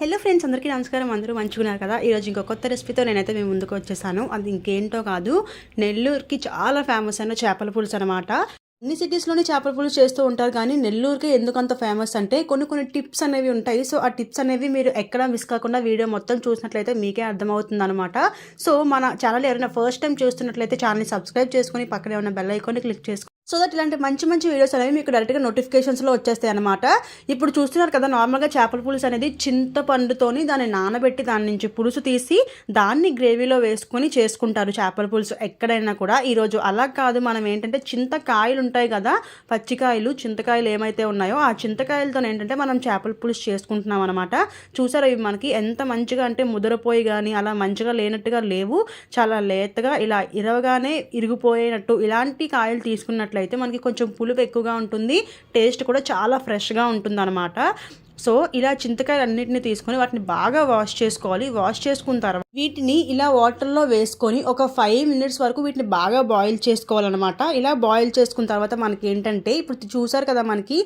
Hello friends అందరికీ నమస్కారం. అందరూ మంచుకున్నారు కదా? ఈరోజు ఇంకో కొత్త రెసిపీతో నేనైతే మేము ముందుకు వచ్చేసాను. అది ఇంకేంటో కాదు నెల్లూరుకి చాలా ఫేమస్ అయిన చేపల పులుసు అనమాట అన్ని సిటీస్లోనే చేపల పులుసు చేస్తూ ఉంటారు కానీ నెల్లూరుకి ఎందుకంత ఫేమస్ అంటే కొన్ని కొన్ని టిప్స్ అనేవి ఉంటాయి. సో ఆ టిప్స్ అనేవి మీరు ఎక్కడ మిస్ కాకుండా వీడియో మొత్తం చూసినట్లయితే మీకే అర్థమవుతుంది అనమాట సో మన ఛానల్ ఎవరైనా ఫస్ట్ టైం చూస్తున్నట్లయితే ఛానల్ని సబ్స్క్రైబ్ చేసుకొని పక్కనే ఉన్న బెల్ ఐకాన్ని క్లిక్ చేసుకొని సో దట్ ఇలాంటి మంచి మంచి వీడియోస్ అనేవి మీకు డైరెక్ట్గా నోటిఫికేషన్స్లో వచ్చేస్తాయి అనమాట ఇప్పుడు చూస్తున్నారు కదా నార్మల్గా చేపల పులుసు అనేది చింతపండుతోని దాన్ని నానబెట్టి దాని నుంచి పులుసు తీసి దాన్ని గ్రేవీలో వేసుకొని చేసుకుంటారు చేపల పులుసు ఎక్కడైనా కూడా. ఈరోజు అలా కాదు మనం ఏంటంటే చింతకాయలు ఉంటాయి కదా పచ్చికాయలు చింతకాయలు ఏమైతే ఉన్నాయో ఆ చింతకాయలతో ఏంటంటే మనం చేపల పులుసు చేసుకుంటున్నాం అనమాట చూసారా ఇవి మనకి ఎంత మంచిగా అంటే ముదరపోయి కానీ అలా మంచిగా లేనట్టుగా లేవు. చాలా లేతగా ఇలా ఇరవగానే ఇరిగిపోయేటట్టు ఇలాంటి కాయలు చేసుకున్నట్లయితే మనకి కొంచెం పులుపు ఎక్కువగా ఉంటుంది. టేస్ట్ కూడా చాలా ఫ్రెష్గా ఉంటుంది అనమాట సో ఇలా చింతకాయలు అన్నిటిని తీసుకొని వాటిని బాగా వాష్ చేసుకోవాలి. వాష్ చేసుకున్న తర్వాత వీటిని ఇలా వాటర్లో వేసుకొని ఒక ఫైవ్ మినిట్స్ వరకు వీటిని బాగా బాయిల్ చేసుకోవాలన్నమాట. ఇలా బాయిల్ చేసుకున్న తర్వాత మనకి ఏంటంటే ఇప్పుడు చూసారు కదా మనకి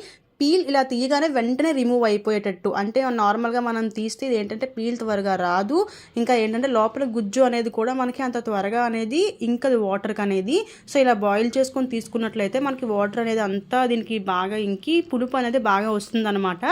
పీల్ ఇలా తీయగానే వెంటనే రిమూవ్ అయిపోయేటట్టు. అంటే నార్మల్గా మనం తీస్తే ఇది ఏంటంటే పీల్ త్వరగా రాదు. ఇంకా ఏంటంటే లోపల గుజ్జు అనేది కూడా మనకి అంత త్వరగా అనేది ఇంకది వాటర్కి అనేది. సో ఇలా బాయిల్ చేసుకొని తీసుకున్నట్లయితే మనకి వాటర్ అనేది అంతా దీనికి బాగా ఇంకి పులుపు అనేది బాగా వస్తుందన్నమాట.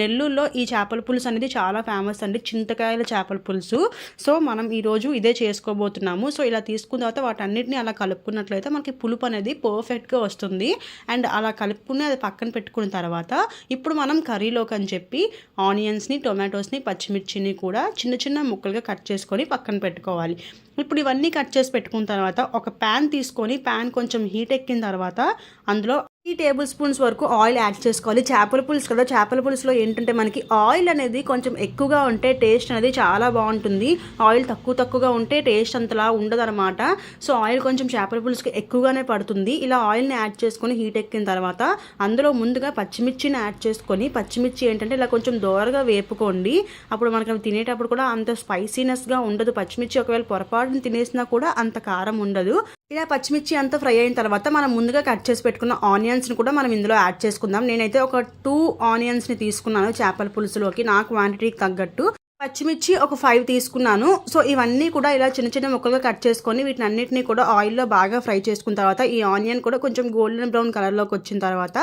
నెల్లూరులో ఈ చేపల పులుసు అనేది చాలా ఫేమస్ అండి. చింతకాయల చేపల పులుసు. సో మనం ఈరోజు ఇదే చేసుకోబోతున్నాము. సో ఇలా తీసుకున్న తర్వాత వాటన్నిటిని అలా కలుపుకున్నట్లయితే మనకి పులుపు అనేది పర్ఫెక్ట్గా వస్తుంది. అండ్ అలా కలుపుకుని అది పక్కన పెట్టుకున్న తర్వాత తర్వాత ఇప్పుడు మనం కర్రీలోకి అని చెప్పి ఆనియన్స్ని టొమాటోస్ని పచ్చిమిర్చిని కూడా చిన్న చిన్న ముక్కలుగా కట్ చేసుకొని పక్కన పెట్టుకోవాలి. ఇప్పుడు ఇవన్నీ కట్ చేసి పెట్టుకున్న తర్వాత ఒక ప్యాన్ తీసుకొని ప్యాన్ కొంచెం హీట్ ఎక్కిన తర్వాత అందులో త్రీ టేబుల్ స్పూన్స్ వరకు ఆయిల్ యాడ్ చేసుకోవాలి. చేపల పులుసు కదా చేపల పులుసులో ఏంటంటే మనకి ఆయిల్ అనేది కొంచెం ఎక్కువగా ఉంటే టేస్ట్ అనేది చాలా బాగుంటుంది. ఆయిల్ తక్కువ తక్కువగా ఉంటే టేస్ట్ అంతలా ఉండదన్నమాట. సో ఆయిల్ కొంచెం చేపల పులుసుకి ఎక్కువగానే పడుతుంది. ఇలా ఆయిల్ని యాడ్ చేసుకొని హీట్ ఎక్కిన తర్వాత అందులో ముందుగా పచ్చిమిర్చిని యాడ్ చేసుకొని పచ్చిమిర్చి ఏంటంటే ఇలా కొంచెం దోరగా వేపుకోండి. అప్పుడు మనకి తినేటప్పుడు కూడా అంత స్పైసీనెస్గా ఉండదు. పచ్చిమిర్చి ఒకవేళ పొరపాటున తినేసినా కూడా అంత కారం ఉండదు. ఇలా పచ్చిమిర్చి అంతా ఫ్రై అయిన తర్వాత మనం ముందుగా కట్ చేసి పెట్టుకున్న ఆనియన్స్ని కూడా మనం ఇందులో యాడ్ చేసుకుందాం. నేనైతే ఒక టూ ఆనియన్స్ని తీసుకున్నాను చేపల పులుసులోకి నా క్వాంటిటీకి తగ్గట్టు. పచ్చిమిర్చి ఒక ఫైవ్ తీసుకున్నాను. సో ఇవన్నీ కూడా ఇలా చిన్న చిన్న ముక్కలుగా కట్ చేసుకొని వీటిని అన్నిటిని కూడా ఆయిల్లో బాగా ఫ్రై చేసుకున్న తర్వాత ఈ ఆనియన్ కూడా కొంచెం గోల్డెన్ బ్రౌన్ కలర్లోకి వచ్చిన తర్వాత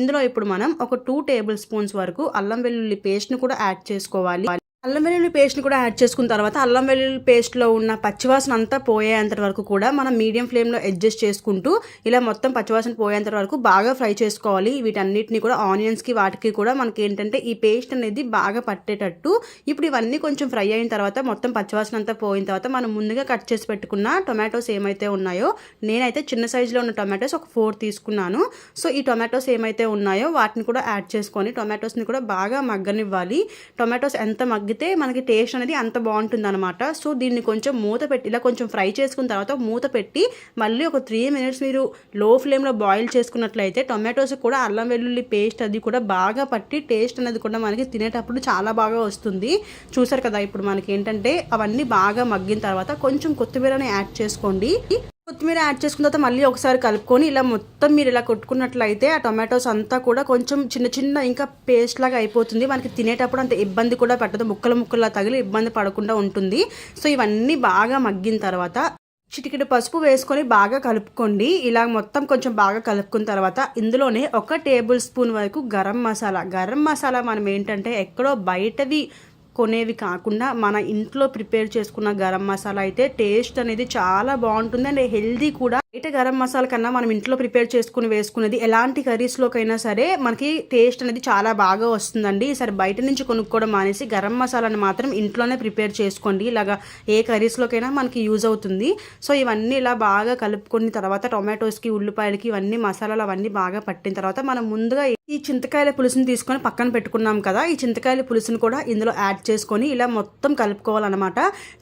ఇందులో ఇప్పుడు మనం ఒక టూ టేబుల్ స్పూన్స్ వరకు అల్లం వెల్లుల్లి పేస్ట్ని కూడా యాడ్ చేసుకోవాలి. అల్లం వెల్లుల్లి పేస్ట్ని కూడా యాడ్ చేసుకున్న తర్వాత అల్లం వెల్లుల్లి పేస్ట్లో ఉన్న పచ్చివాసన అంతా పోయేంత వరకు కూడా మనం మీడియం ఫ్లేమ్లో అడ్జస్ట్ చేసుకుంటూ ఇలా మొత్తం పచ్చివాసన పోయేంత వరకు బాగా ఫ్రై చేసుకోవాలి. వీటన్నిటిని కూడా ఆనియన్స్కి వాటికి కూడా మనకి ఏంటంటే ఈ పేస్ట్ అనేది బాగా పట్టేటట్టు. ఇప్పుడు ఇవన్నీ కొంచెం ఫ్రై అయిన తర్వాత మొత్తం పచ్చివాసన అంతా పోయిన తర్వాత మనం ముందుగా కట్ చేసి పెట్టుకున్న టొమాటోస్ ఏమైతే ఉన్నాయో నేనైతే చిన్న సైజులో ఉన్న టొమాటోస్ ఒక ఫోర్ తీసుకున్నాను. సో ఈ టొమాటోస్ ఏమైతే ఉన్నాయో వాటిని కూడా యాడ్ చేసుకొని టొమాటోస్ని కూడా బాగా మగ్గనివ్వాలి. టొమాటోస్ ఎంత మగ్గ మగ్గితే మనకి టేస్ట్ అనేది అంత బాగుంటుంది అనమాట సో దీన్ని కొంచెం మూత పెట్టి ఇలా కొంచెం ఫ్రై చేసుకున్న తర్వాత మూత పెట్టి మళ్ళీ ఒక త్రీ మినిట్స్ మీరు లో ఫ్లేమ్లో బాయిల్ చేసుకున్నట్లయితే టొమాటోస్ కూడా అల్లం వెల్లుల్లి పేస్ట్ అది కూడా బాగా పట్టి టేస్ట్ అనేది కూడా మనకి తినేటప్పుడు చాలా బాగా వస్తుంది. చూసారు కదా ఇప్పుడు మనకి ఏంటంటే అవన్నీ బాగా మగ్గిన తర్వాత కొంచెం కొత్తిమీరని యాడ్ చేసుకోండి. కొత్తిమీర యాడ్ చేసుకున్న తర్వాత మళ్ళీ ఒకసారి కలుపుకొని ఇలా మొత్తం మీరు ఇలా కొట్టుకున్నట్లయితే ఆ టొమాటోస్ అంతా కూడా కొంచెం చిన్న చిన్న ఇంకా పేస్ట్ లాగా అయిపోతుంది. మనకి తినేటప్పుడు అంత ఇబ్బంది కూడా పెట్టదు. ముక్కలు ముక్కలా తగిలి ఇబ్బంది పడకుండా ఉంటుంది. సో ఇవన్నీ బాగా మగ్గిన తర్వాత చిటికెడు పసుపు వేసుకొని బాగా కలుపుకోండి. ఇలా మొత్తం కొంచెం బాగా కలుపుకున్న తర్వాత ఇందులోనే ఒక టేబుల్ స్పూన్ వరకు గరం మసాలా. గరం మసాలా మనం ఏంటంటే ఎక్కడో బయటది కొనేవి కాకుండా మన ఇంట్లో ప్రిపేర్ చేసుకున్న గరం మసాలా అయితే టేస్ట్ అనేది చాలా బాగుంటుంది అండ్ హెల్దీ కూడా. బయట గరం మసాలా కన్నా మనం ఇంట్లో ప్రిపేర్ చేసుకుని వేసుకునేది ఎలాంటి కర్రీస్లోకైనా సరే మనకి టేస్ట్ అనేది చాలా బాగా వస్తుందండి. ఈసారి బయట నుంచి కొనుక్కోవడం మానేసి గరం మసాలాని మాత్రం ఇంట్లోనే ప్రిపేర్ చేసుకోండి. ఇలాగా ఏ కర్రీస్లోకైనా మనకి యూజ్ అవుతుంది. సో ఇవన్నీ ఇలా బాగా కలుపుకున్న తర్వాత టొమాటోస్కి ఉల్లిపాయలకి ఇవన్నీ మసాలాలు అవన్నీ బాగా పట్టిన తర్వాత మనం ముందుగా ఈ చింతకాయల పులుసుని తీసుకొని పక్కన పెట్టుకున్నాం కదా ఈ చింతకాయల పులుసుని కూడా ఇందులో యాడ్ చేసుకొని ఇలా మొత్తం కలుపుకోవాలన్నమాట.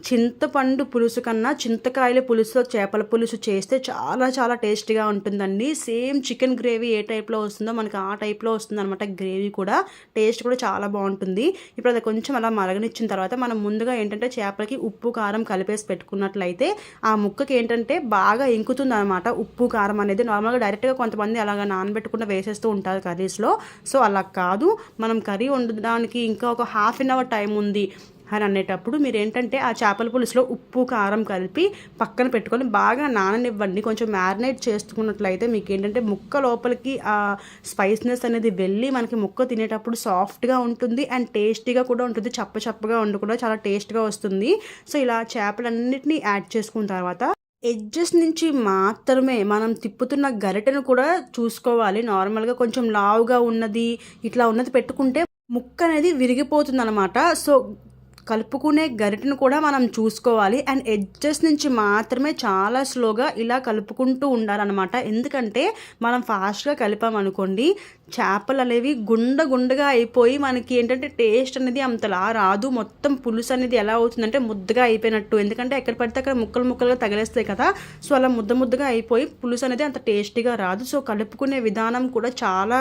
చింతపండు పులుసు కన్నా చింతకాయల పులుసులో చేపల పులుసు చేస్తే చాలా చాలా టేస్టీగా ఉంటుందండి. సేమ్ చికెన్ గ్రేవీ ఏ టైప్లో వస్తుందో మనకి ఆ టైప్లో వస్తుంది అనమాట గ్రేవీ కూడా. టేస్ట్ కూడా చాలా బాగుంటుంది. ఇప్పుడు అది కొంచెం అలా మరగనిచ్చిన తర్వాత మనం ముందుగా ఏంటంటే చేపలకి ఉప్పు కారం కలిపేసి పెట్టుకున్నట్లయితే ఆ ముక్కకి ఏంటంటే బాగా ఇంకుతుంది అనమాట ఉప్పు కారం అనేది నార్మల్గా డైరెక్ట్గా కొంతమంది అలాగా నానబెట్టకుండా వేసేస్తూ ఉంటారు కర్రీస్లో. సో అలా కాదు. మనం కర్రీ వండడానికి ఇంకా ఒక హాఫ్ అన్ అవర్ టైం ఉంది. అని అనేటప్పుడు మీరు ఏంటంటే ఆ చేపల పులుసులో ఉప్పు కారం కలిపి పక్కన పెట్టుకొని బాగా నాననివ్వండి. కొంచెం మ్యారినేట్ చేసుకున్నట్లయితే మీకు ఏంటంటే ముక్క లోపలికి ఆ స్పైస్నెస్ అనేది వెళ్ళి మనకి ముక్క తినేటప్పుడు సాఫ్ట్గా ఉంటుంది అండ్ టేస్టీగా కూడా ఉంటుంది. చప్ప చప్పగా ఉండకుండా చాలా టేస్ట్గా వస్తుంది. సో ఇలా చేపలన్నిటినీ యాడ్ చేసుకున్న తర్వాత ఎడ్జెస్ నుంచి మాత్రమే మనం తిప్పుతున్న గరిటెను కూడా చూసుకోవాలి. నార్మల్గా కొంచెం లావుగా ఉన్నది ఇట్లా ఉన్నది పెట్టుకుంటే ముక్క అనేది విరిగిపోతుంది అనమాట సో కలుపుకునే గరిటను కూడా మనం చూసుకోవాలి. అండ్ ఎడ్జెస్ నుంచి మాత్రమే చాలా స్లోగా ఇలా కలుపుకుంటూ ఉండాలన్నమాట. ఎందుకంటే మనం ఫాస్ట్గా కలిపామనుకోండి చేపలు అనేవి గుండ గుండగా అయిపోయి మనకి ఏంటంటే టేస్ట్ అనేది అంతలా రాదు. మొత్తం పులుసు అనేది ఎలా అవుతుందంటే ముద్దగా అయిపోయినట్టు. ఎందుకంటే ఎక్కడ పడితే అక్కడ ముక్కలు ముక్కలుగా తగిలేస్తాయి కదా. సో అలా ముద్ద ముద్దగా అయిపోయి పులుసు అనేది అంత టేస్టీగా రాదు. సో కలుపుకునే విధానం కూడా చాలా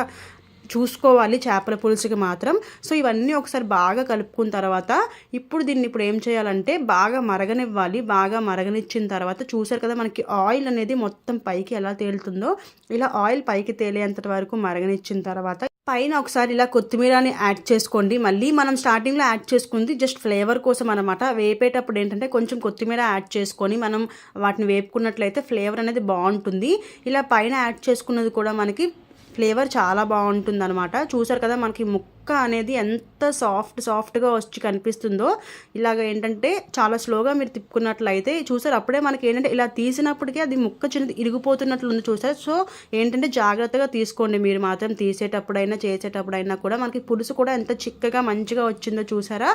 చూసుకోవాలి చేపల పులుసుకి మాత్రం. సో ఇవన్నీ ఒకసారి బాగా కలుపుకున్న తర్వాత ఇప్పుడు దీన్ని ఇప్పుడు ఏం చేయాలంటే బాగా మరగనివ్వాలి. బాగా మరగనిచ్చిన తర్వాత చూసారు కదా మనకి ఆయిల్ అనేది మొత్తం పైకి ఎలా తేలుతుందో. ఇలా ఆయిల్ పైకి తేలేంత వరకు మరగనిచ్చిన తర్వాత పైన ఒకసారి ఇలా కొత్తిమీరని యాడ్ చేసుకోండి. మళ్ళీ మనం స్టార్టింగ్లో యాడ్ చేసుకుంది జస్ట్ ఫ్లేవర్ కోసం అనమాట వేపేటప్పుడు ఏంటంటే కొంచెం కొత్తిమీర యాడ్ చేసుకొని మనం వాటిని వేపుకున్నట్లయితే ఫ్లేవర్ అనేది బాగుంటుంది. ఇలా పైన యాడ్ చేసుకున్నది కూడా మనకి ఫ్లేవర్ చాలా బాగుంటుంది అనమాట చూసారు కదా మనకి ముక్క అనేది ఎంత సాఫ్ట్ సాఫ్ట్గా వచ్చి కనిపిస్తుందో ఇలాగ ఏంటంటే చాలా స్లోగా మీరు తిప్పుకున్నట్లయితే చూసారు. అప్పుడే మనకి ఏంటంటే ఇలా తీసినప్పటికీ అది ముక్క చిన్నది ఇరిగిపోతున్నట్లు ఉంది చూసారు? సో ఏంటంటే జాగ్రత్తగా తీసుకోండి. మీరు మాత్రం తీసేటప్పుడైనా చేసేటప్పుడైనా కూడా మనకి పులుసు కూడా ఎంత చిక్కగా మంచిగా వచ్చిందో చూసారా?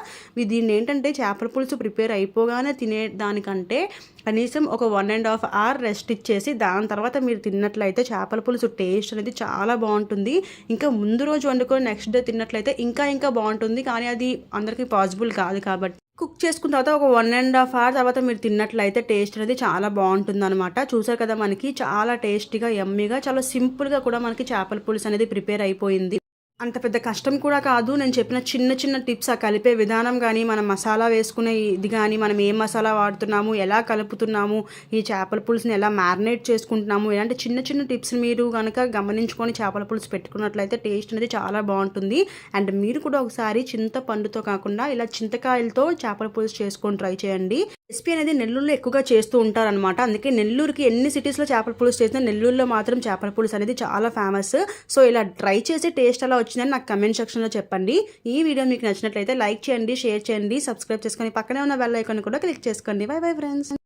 దీన్ని ఏంటంటే చేపల పులుసు ప్రిపేర్ అయిపోగానే తినే దానికంటే కనీసం ఒక one and half hour rest ఇచ్చేసి దాని తర్వాత మీరు తిన్నట్లయితే చేపల పులుసు టేస్ట్ అనేది చాలా బాగుంటుంది. ఇంకా ముందు రోజు వండుకొని నెక్స్ట్ డే తిన్నట్లయితే ఇంకా ఇంకా బాగుంటుంది. కానీ అది అందరికీ పాసిబుల్ కాదు కాబట్టి. కుక్ చేసుకున్న తర్వాత ఒక వన్ అండ్ హాఫ్ అవర్ తర్వాత మీరు తిన్నట్లయితే టేస్ట్ అనేది చాలా బాగుంటుంది అనమాట చూసారు కదా మనకి చాలా టేస్టీగా ఎమ్మీగా చాలా సింపుల్గా కూడా మనకి చేపల పులుసు అనేది ప్రిపేర్ అయిపోయింది. అంత పెద్ద కష్టం కూడా కాదు. నేను చెప్పిన చిన్న చిన్న టిప్స్ ఆ కలిపే విధానం కానీ మనం మసాలా వేసుకునే ఇది కానీ మనం ఏ మసాలా వాడుతున్నాము ఎలా కలుపుతున్నాము ఈ చేపల పులుసుని ఎలా మ్యారినేట్ చేసుకుంటున్నాము ఇలాంటి చిన్న చిన్న టిప్స్ మీరు కనుక గమనించుకొని చేపల పులుసు పెట్టుకున్నట్లయితే టేస్ట్ అనేది చాలా బాగుంటుంది. అండ్ మీరు కూడా ఒకసారి చింతపండుతో కాకుండా ఇలా చింతకాయలతో చేపల పులుసు చేసుకొని ట్రై చేయండి. రెసిపీ అనేది నెల్లూరులో ఎక్కువగా చేస్తూ ఉంటారనమాట అందుకే నెల్లూరుకి ఎన్ని సిటీస్లో చేపల పులుసు చేసినా నెల్లూరులో మాత్రం చేపల పులుసు అనేది చాలా ఫేమస్ సో ఇలా ట్రై చేసి టేస్ట్ అలా వచ్చిందని నాకు కమెంట్ సెక్షన్లో చెప్పండి. ఈ వీడియో మీకు నచ్చినట్లయితే లైక్ చేయండి షేర్ చేయండి సబ్స్క్రైబ్ చేసుకొని పక్కనే ఉన్న బెల్ ఐకాన్ కూడా క్లిక్ చేసుకోండి. Bye bye friends